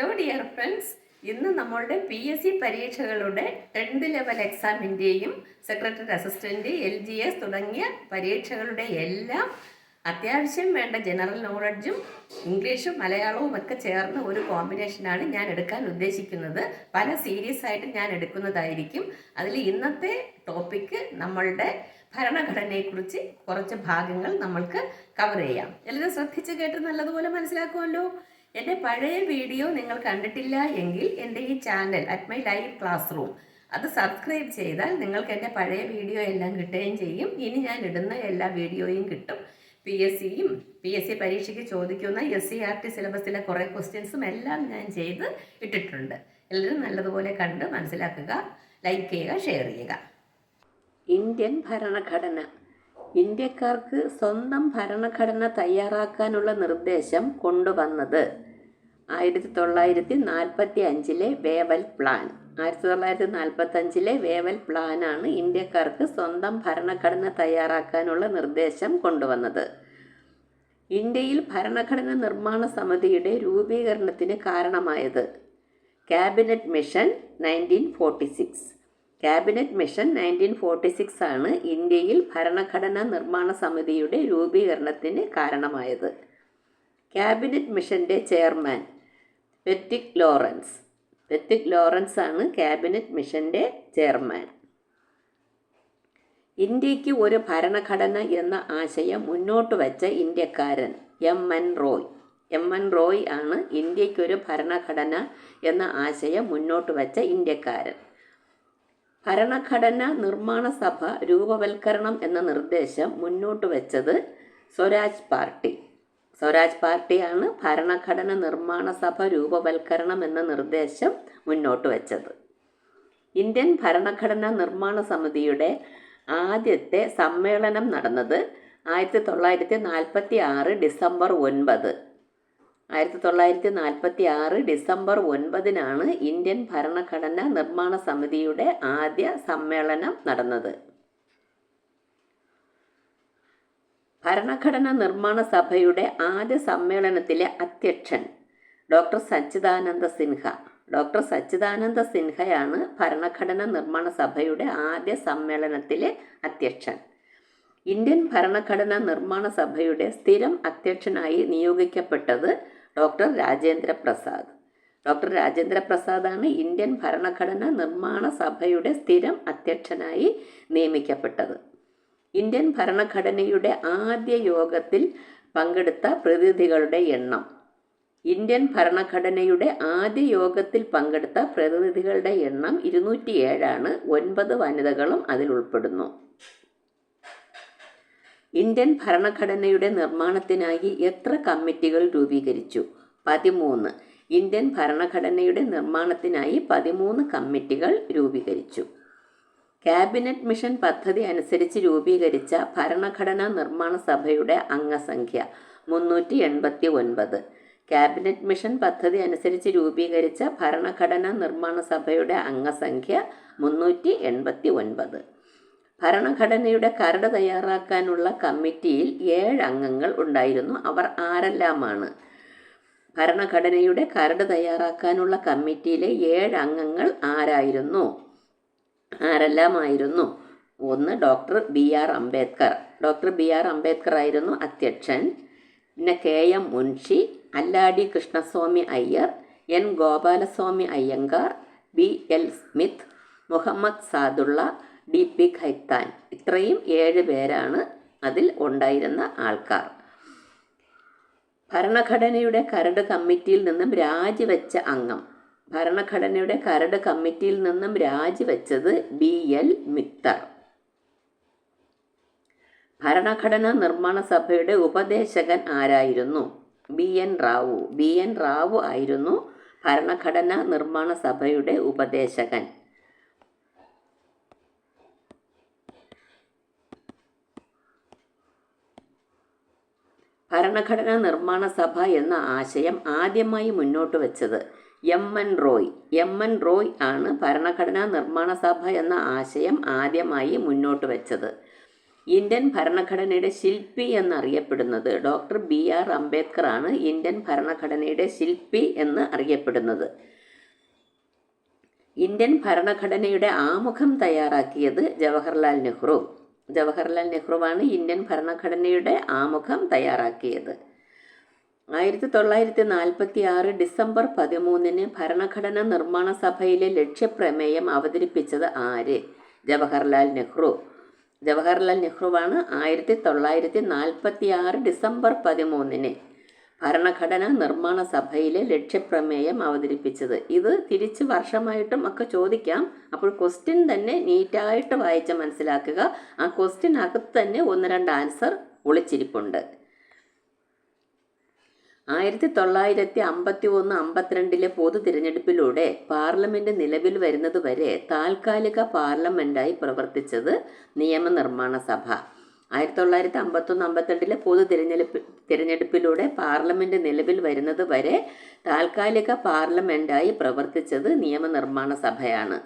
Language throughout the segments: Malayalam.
ഹലോ ഡിയർ ഫ്രണ്ട്സ് ഇന്ന് നമ്മളുടെ പി എസ് സി പരീക്ഷകളുടെ tenth level എക്സാമിന്റെയും secretary assistant L G S തുടങ്ങിയ പരീക്ഷകളുടെ എല്ലാം അത്യാവശ്യം വേണ്ട ജനറൽ നോളജും ഇംഗ്ലീഷും മലയാളവും ഒക്കെ ചേർന്ന ഒരു കോമ്പിനേഷനാണ് ഞാൻ എടുക്കാൻ ഉദ്ദേശിക്കുന്നത്. പല സീരീസ് ആയിട്ട് ഞാൻ എടുക്കുന്നതായിരിക്കും. അതിൽ ഇന്നത്തെ ടോപ്പിക്ക് നമ്മളുടെ ഭരണഘടനയെക്കുറിച്ച് കുറച്ച് ഭാഗങ്ങൾ നമ്മൾക്ക് കവർ ചെയ്യാം. എല്ലാവരും ശ്രദ്ധിച്ച് കേട്ട് നല്ലതുപോലെ മനസ്സിലാക്കുമല്ലോ എന്റെ പഴയ വീഡിയോ നിങ്ങൾ കണ്ടിട്ടില്ല എങ്കിൽ എന്റെ ഈ channel at my live class room അത് സബ്സ്ക്രൈബ് ചെയ്താൽ നിങ്ങൾക്ക് എന്റെ പഴയ വീഡിയോ എല്ലാം കിട്ടുകയും ചെയ്യും. ഇനി ഞാൻ ഇടുന്ന എല്ലാ വീഡിയോയും കിട്ടും. പി എസ് സിയും പി എസ് സി പരീക്ഷയ്ക്ക് ചോദിക്കുന്ന എസ് സി ആർ ടി സിലബസിലെ കുറേ ക്വസ്റ്റ്യൻസും എല്ലാം ഞാൻ ചെയ്ത് ഇട്ടിട്ടുണ്ട്. എല്ലാവരും നല്ലതുപോലെ കണ്ട് മനസ്സിലാക്കുക ലൈക്ക് ചെയ്യുക ഷെയർ ചെയ്യുക. ഇന്ത്യൻ ഭരണഘടന. ഇന്ത്യക്കാർക്ക് സ്വന്തം ഭരണഘടന തയ്യാറാക്കാനുള്ള നിർദ്ദേശം കൊണ്ടുവന്നത്. ആയിരത്തി തൊള്ളായിരത്തി നാൽപ്പത്തി അഞ്ചിലെ വേവൽ പ്ലാൻ ആയിരത്തി തൊള്ളായിരത്തി നാൽപ്പത്തി അഞ്ചിലെ വേവൽ പ്ലാനാണ് ഇന്ത്യക്കാർക്ക് സ്വന്തം ഭരണഘടന തയ്യാറാക്കാനുള്ള നിർദ്ദേശം കൊണ്ടുവന്നത്. ഇന്ത്യയിൽ ഭരണഘടന നിർമ്മാണ സമിതിയുടെ രൂപീകരണത്തിന് കാരണമായത്. Cabinet mission nineteen forty six. Cabinet mission nineteen forty six ആണ് ഇന്ത്യയിൽ ഭരണഘടനാ നിർമ്മാണ സമിതിയുടെ രൂപീകരണത്തിന് കാരണമായത്. ക്യാബിനറ്റ് മിഷന്റെ chairman Pethick Lawrence. Pethick Lawrence ആണ് ക്യാബിനറ്റ് മിഷന്റെ ചെയർമാൻ. ഇന്ത്യയ്ക്ക് ഒരു ഭരണഘടന എന്ന ആശയം മുന്നോട്ട് വച്ച ഇന്ത്യക്കാരൻ M N Roy. M N Roy ആണ് ഇന്ത്യക്കൊരു ഭരണഘടന എന്ന ആശയം മുന്നോട്ട് വച്ച ഇന്ത്യക്കാരൻ. ഭരണഘടന നിർമ്മാണ സഭ രൂപവൽക്കരണം എന്ന നിർദ്ദേശം മുന്നോട്ട് വെച്ചത് സ്വരാജ് പാർട്ടി. സ്വരാജ് പാർട്ടിയാണ് ഭരണഘടന നിർമ്മാണ സഭ രൂപവൽക്കരണം എന്ന നിർദ്ദേശം മുന്നോട്ട് വെച്ചത്. ഇന്ത്യൻ ഭരണഘടന നിർമ്മാണ സമിതിയുടെ ആദ്യത്തെ സമ്മേളനം നടന്നത് ആയിരത്തി തൊള്ളായിരത്തി നാൽപ്പത്തി ആറ് ഡിസംബർ ഒൻപത്. ആയിരത്തി തൊള്ളായിരത്തി നാൽപ്പത്തി ആറ് ഡിസംബർ ഒൻപതിനാണ് ഇന്ത്യൻ ഭരണഘടനാ നിർമ്മാണ സമിതിയുടെ ആദ്യ സമ്മേളനം നടന്നത്. ഭരണഘടനാ നിർമ്മാണ സഭയുടെ ആദ്യ സമ്മേളനത്തിലെ അധ്യക്ഷൻ ഡോക്ടർ സച്ചിദാനന്ദ സിൻഹ. ഡോക്ടർ സച്ചിദാനന്ദ സിൻഹയാണ് ഭരണഘടനാ നിർമ്മാണ സഭയുടെ ആദ്യ സമ്മേളനത്തിലെ അധ്യക്ഷൻ. ഇന്ത്യൻ ഭരണഘടനാ നിർമ്മാണ സഭയുടെ സ്ഥിരം അധ്യക്ഷനായി നിയോഗിക്കപ്പെട്ടത് ഡോക്ടർ രാജേന്ദ്ര പ്രസാദ്. ഡോക്ടർ രാജേന്ദ്ര പ്രസാദാണ് ഇന്ത്യൻ ഭരണഘടന നിർമ്മാണ സഭയുടെ സ്ഥിരം അധ്യക്ഷനായി നിയമിക്കപ്പെട്ടത്. ഇന്ത്യൻ ഭരണഘടനയുടെ ആദ്യ യോഗത്തിൽ പങ്കെടുത്ത പ്രതിനിധികളുടെ എണ്ണം. ഇന്ത്യൻ ഭരണഘടനയുടെ ആദ്യ യോഗത്തിൽ പങ്കെടുത്ത പ്രതിനിധികളുടെ എണ്ണം ഇരുന്നൂറ്റിയേഴാണ്. ഒൻപത് വനിതകളും അതിൽ ഉൾപ്പെടുന്നു. ഇന്ത്യൻ ഭരണഘടനയുടെ നിർമ്മാണത്തിനായി എത്ര കമ്മിറ്റികൾ രൂപീകരിച്ചു? പതിമൂന്ന്. ഇന്ത്യൻ ഭരണഘടനയുടെ നിർമ്മാണത്തിനായി പതിമൂന്ന് കമ്മിറ്റികൾ രൂപീകരിച്ചു. ക്യാബിനറ്റ് മിഷൻ പദ്ധതി അനുസരിച്ച് രൂപീകരിച്ച ഭരണഘടനാ നിർമ്മാണ സഭയുടെ അംഗസംഖ്യ മുന്നൂറ്റി എൺപത്തി ഒൻപത് ക്യാബിനറ്റ് മിഷൻ പദ്ധതി അനുസരിച്ച് രൂപീകരിച്ച ഭരണഘടനാ നിർമ്മാണ സഭയുടെ അംഗസംഖ്യ മുന്നൂറ്റി എൺപത്തി ഒൻപത് ഭരണഘടനയുടെ കരട് തയ്യാറാക്കാനുള്ള കമ്മിറ്റിയിൽ ഏഴ് അംഗങ്ങൾ ഉണ്ടായിരുന്നു. അവർ ആരെല്ലാമാണ്? ഭരണഘടനയുടെ കരട് തയ്യാറാക്കാനുള്ള കമ്മിറ്റിയിലെ ഏഴ് അംഗങ്ങൾ ആരായിരുന്നു? ആരെല്ലാമായിരുന്നു? ഒന്ന് doctor B R Ambedkar. Doctor B R Ambedkar ആയിരുന്നു അധ്യക്ഷൻ. പിന്നെ K M Munshi Alladi Krishnaswami Ayyar N Gopalaswami Ayyangar B L Smith Muhammad Saadulla D P Khaitan. ഇത്രയും ഏഴ് പേരാണ് അതിൽ ഉണ്ടായിരുന്ന ആൾക്കാർ. ഭരണഘടനയുടെ കരട് കമ്മിറ്റിയിൽ നിന്നും രാജിവെച്ച അംഗം. ഭരണഘടനയുടെ കരട് കമ്മിറ്റിയിൽ നിന്നും രാജിവെച്ചത് ബി എൽ മിത്തർ. ഭരണഘടനാ നിർമ്മാണ സഭയുടെ ഉപദേശകൻ ആരായിരുന്നു? B N Rau. B N Rau ആയിരുന്നു ഭരണഘടനാ നിർമ്മാണ സഭയുടെ ഉപദേശകൻ. ഭരണഘടനാ നിർമ്മാണ സഭ എന്ന ആശയം ആദ്യമായി മുന്നോട്ട് വെച്ചത് M N Roy. M N Roy ആണ് ഭരണഘടനാ നിർമ്മാണ സഭ എന്ന ആശയം ആദ്യമായി മുന്നോട്ട് വെച്ചത്. ഇന്ത്യൻ ഭരണഘടനയുടെ ശില്പി എന്നറിയപ്പെടുന്നത് ഡോക്ടർ ബി ആർ അംബേദ്കർ ആണ് ഇന്ത്യൻ ഭരണഘടനയുടെ ശില്പി എന്ന് അറിയപ്പെടുന്നത്. ഇന്ത്യൻ ഭരണഘടനയുടെ ആമുഖം തയ്യാറാക്കിയത് ജവഹർലാൽ നെഹ്റു. ജവഹർലാൽ നെഹ്റുവാണ് ഇന്ത്യൻ ഭരണഘടനയുടെ ആമുഖം തയ്യാറാക്കിയത്. ആയിരത്തി തൊള്ളായിരത്തി നാൽപ്പത്തി ആറ് ഡിസംബർ പതിമൂന്നിന് ഭരണഘടന നിർമ്മാണ സഭയിലെ ലക്ഷ്യപ്രമേയം അവതരിപ്പിച്ചത് ആര്? ജവഹർലാൽ നെഹ്റു. ജവഹർലാൽ നെഹ്റുവാണ് ആയിരത്തി തൊള്ളായിരത്തി നാൽപ്പത്തി ആറ് ഡിസംബർ പതിമൂന്നിന് ഭരണഘടന നിർമ്മാണ സഭയിലെ ലക്ഷ്യപ്രമേയം അവതരിപ്പിച്ചത്. ഇത് തിരിച്ച് വർഷമായിട്ടും ഒക്കെ ചോദിക്കാം. അപ്പോൾ ക്വസ്റ്റ്യൻ തന്നെ നീറ്റായിട്ട് വായിച്ച് മനസ്സിലാക്കുക. ആ ക്വസ്റ്റ്യനകത്ത് തന്നെ ഒന്ന് രണ്ട് ആൻസർ ഒളിച്ചിരിപ്പുണ്ട്. ആയിരത്തി തൊള്ളായിരത്തി അമ്പത്തി ഒന്ന് അമ്പത്തിരണ്ടിലെ പൊതു തിരഞ്ഞെടുപ്പിലൂടെ പാർലമെന്റ് നിലവിൽ വരുന്നതുവരെ താൽക്കാലിക പാർലമെന്റായി പ്രവർത്തിച്ചത് നിയമനിർമ്മാണ സഭ. ആയിരത്തി തൊള്ളായിരത്തി അമ്പത്തൊന്ന് അമ്പത്തിരണ്ടിലെ പൊതു തിരഞ്ഞെടുപ്പ് തിരഞ്ഞെടുപ്പിലൂടെ പാർലമെന്റ് നിലവിൽ വരുന്നത് വരെ താൽക്കാലിക പാർലമെന്റായി പ്രവർത്തിച്ചത് നിയമനിർമ്മാണ സഭയാണ്.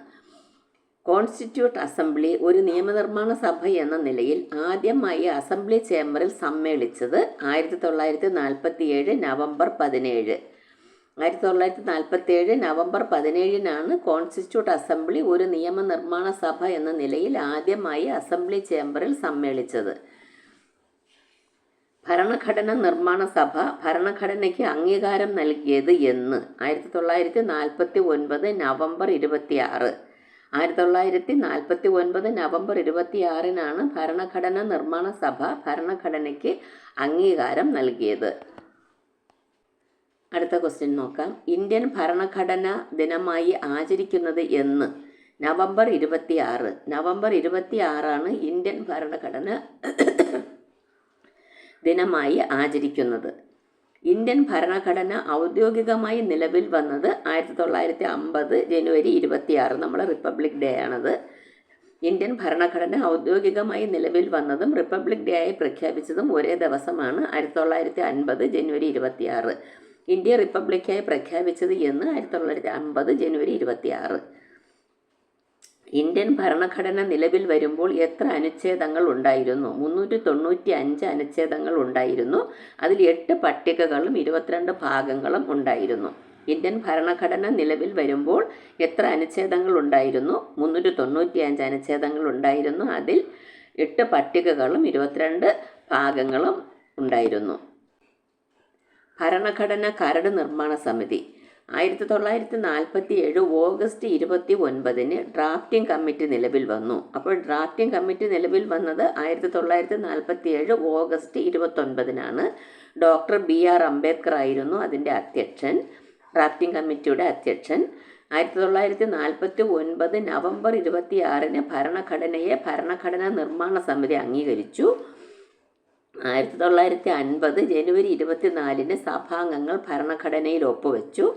കോൺസ്റ്റിറ്റ്യൂട്ട് അസംബ്ലി ഒരു നിയമനിർമ്മാണ സഭ എന്ന നിലയിൽ ആദ്യമായി അസംബ്ലി ചേംബറിൽ സമ്മേളിച്ചത് ആയിരത്തി തൊള്ളായിരത്തി നാൽപ്പത്തി ഏഴ് നവംബർ പതിനേഴ്. ആയിരത്തി തൊള്ളായിരത്തി നാൽപ്പത്തി ഏഴ് നവംബർ പതിനേഴിനാണ് കോൺസ്റ്റിറ്റ്യൂട്ട് അസംബ്ലി ഒരു നിയമനിർമ്മാണ സഭ എന്ന നിലയിൽ ആദ്യമായി അസംബ്ലി ചേംബറിൽ സമ്മേളിച്ചത്. ഭരണഘടന നിർമ്മാണ സഭ ഭരണഘടനയ്ക്ക് അംഗീകാരം നൽകിയത് എന്ന്. ആയിരത്തി തൊള്ളായിരത്തി നാൽപ്പത്തി ഒൻപത് നവംബർ ഇരുപത്തി ആറ് ആയിരത്തി തൊള്ളായിരത്തി നാൽപ്പത്തി ഒൻപത് നവംബർ ഇരുപത്തിയാറിനാണ് ഭരണഘടന നിർമ്മാണ സഭ ഭരണഘടനയ്ക്ക് അംഗീകാരം നൽകിയത്. അടുത്ത ക്വസ്റ്റ്യൻ നോക്കാം. ഇന്ത്യൻ ഭരണഘടന ദിനമായി ആചരിക്കുന്നത് എന്ന്. നവംബർ ഇരുപത്തി ആറ് നവംബർ ഇരുപത്തി ആറാണ് ഇന്ത്യൻ ഭരണഘടന ദിനമായി ആചരിക്കുന്നത്. ഇന്ത്യൻ ഭരണഘടന ഔദ്യോഗികമായി നിലവിൽ വന്നത് ആയിരത്തി തൊള്ളായിരത്തി അമ്പത് ജനുവരി ഇരുപത്തിയാറ്. നമ്മുടെ റിപ്പബ്ലിക് ഡേ ആണത്. ഇന്ത്യൻ ഭരണഘടന ഔദ്യോഗികമായി നിലവിൽ വന്നതും റിപ്പബ്ലിക് ഡേ ആയി പ്രഖ്യാപിച്ചതും ഒരേ ദിവസമാണ് ആയിരത്തി തൊള്ളായിരത്തി അൻപത് ജനുവരി ഇരുപത്തിയാറ്. ഇന്ത്യ റിപ്പബ്ലിക്കായി പ്രഖ്യാപിച്ചത് എന്ന് ആയിരത്തി തൊള്ളായിരത്തി അമ്പത് ജനുവരി ഇരുപത്തിയാറ്. ഇന്ത്യൻ ഭരണഘടന നിലവിൽ വരുമ്പോൾ എത്ര അനുച്ഛേദങ്ങൾ ഉണ്ടായിരുന്നു? മുന്നൂറ്റി തൊണ്ണൂറ്റി അഞ്ച് അനുച്ഛേദങ്ങൾ ഉണ്ടായിരുന്നു. അതിൽ എട്ട് പട്ടികകളും ഇരുപത്തിരണ്ട് ഭാഗങ്ങളും ഉണ്ടായിരുന്നു. ഇന്ത്യൻ ഭരണഘടന നിലവിൽ വരുമ്പോൾ എത്ര അനുച്ഛേദങ്ങൾ ഉണ്ടായിരുന്നു? മുന്നൂറ്റി തൊണ്ണൂറ്റി അഞ്ച് അനുച്ഛേദങ്ങൾ ഉണ്ടായിരുന്നു. അതിൽ എട്ട് പട്ടികകളും ഇരുപത്തിരണ്ട് ഭാഗങ്ങളും ഉണ്ടായിരുന്നു. ഭരണഘടന കരട് നിർമ്മാണ സമിതി. ആയിരത്തി തൊള്ളായിരത്തി നാൽപ്പത്തി ഏഴ് ഓഗസ്റ്റ് ഇരുപത്തി ഒൻപതിന് ഡ്രാഫ്റ്റിംഗ് കമ്മിറ്റി നിലവിൽ വന്നു. അപ്പോൾ ഡ്രാഫ്റ്റിംഗ് കമ്മിറ്റി നിലവിൽ വന്നത് ആയിരത്തി തൊള്ളായിരത്തി നാൽപ്പത്തി ഏഴ് ഓഗസ്റ്റ് ഇരുപത്തൊൻപതിനാണ് ഡോക്ടർ ബി ആർ അംബേദ്കർ ആയിരുന്നു അതിന്റെ അധ്യക്ഷൻ ഡ്രാഫ്റ്റിംഗ് കമ്മിറ്റിയുടെ അധ്യക്ഷൻ. ആയിരത്തി തൊള്ളായിരത്തി നാൽപ്പത്തി ഒൻപത് നവംബർ ഇരുപത്തിയാറിന് ഭരണഘടനയെ ഭരണഘടനാ നിർമ്മാണ സമിതി അംഗീകരിച്ചു. ആയിരത്തി തൊള്ളായിരത്തി അൻപത് ജനുവരി ഇരുപത്തിനാലിന് സഭാംഗങ്ങൾ ഭരണഘടനയിൽ ഒപ്പുവെച്ചു.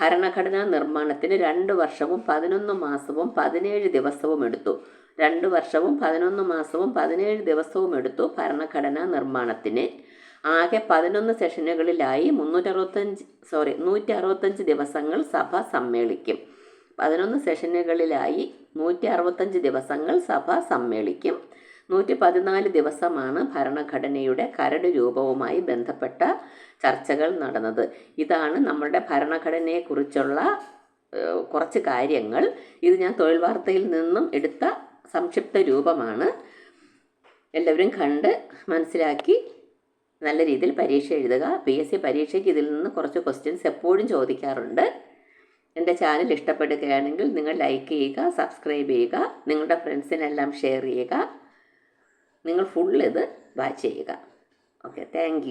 ഭരണഘടനാ നിർമ്മാണത്തിന് രണ്ട് വർഷവും പതിനൊന്ന് മാസവും പതിനേഴ് ദിവസവും എടുത്തു. രണ്ട് വർഷവും പതിനൊന്ന് മാസവും പതിനേഴ് ദിവസവും എടുത്തു ഭരണഘടനാ നിർമ്മാണത്തിന്. ആകെ പതിനൊന്ന് സെഷനുകളിലായി മുന്നൂറ്ററുപത്തഞ്ച് സോറി നൂറ്റി അറുപത്തഞ്ച് ദിവസങ്ങൾ സഭ സമ്മേളിക്കും. പതിനൊന്ന് സെഷനുകളിലായി നൂറ്റി അറുപത്തഞ്ച് ദിവസങ്ങൾ സഭ സമ്മേളിക്കും. നൂറ്റി പതിനാല് ദിവസമാണ് ഭരണഘടനയുടെ കരട് രൂപവുമായി ബന്ധപ്പെട്ട ചർച്ചകൾ നടന്നത്. ഇതാണ് നമ്മളുടെ ഭരണഘടനയെക്കുറിച്ചുള്ള കുറച്ച് കാര്യങ്ങൾ. ഇത് ഞാൻ തൊഴിൽ വാർത്തയിൽ നിന്നും എടുത്ത സംക്ഷിപ്ത രൂപമാണ്. എല്ലാവരും കണ്ട് മനസ്സിലാക്കി നല്ല രീതിയിൽ പരീക്ഷ എഴുതുക. പി എസ് സി പരീക്ഷയ്ക്ക് ഇതിൽ നിന്ന് കുറച്ച് ക്വസ്റ്റ്യൻസ് എപ്പോഴും ചോദിക്കാറുണ്ട്. എന്റെ ചാനൽ ഇഷ്ടപ്പെടുകയാണെങ്കിൽ നിങ്ങൾ ലൈക്ക് ചെയ്യുക സബ്സ്ക്രൈബ് ചെയ്യുക നിങ്ങളുടെ ഫ്രണ്ട്സിനെല്ലാം ഷെയർ ചെയ്യുക. നിങ്ങൾ ഫുൾ ഇത് വാച്ച് ചെയ്യുക. Okay thank